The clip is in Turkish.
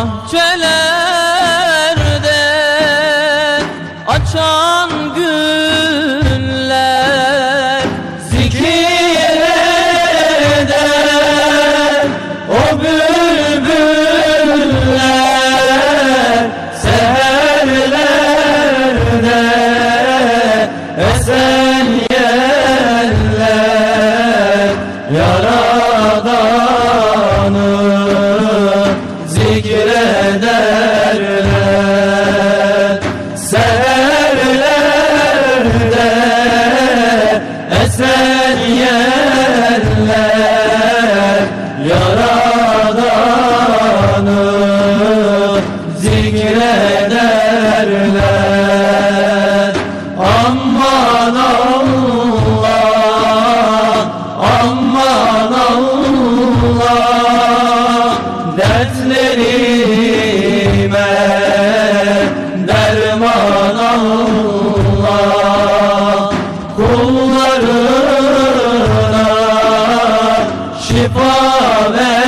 bahçelerde açan güller zikir o bülbüller seherlerde esen yeller yaradan ederler Seherlerde esen yerler Yaradanı zikrederler Aman Allah, aman Allah Dertleri Allah kullarına şifa ver.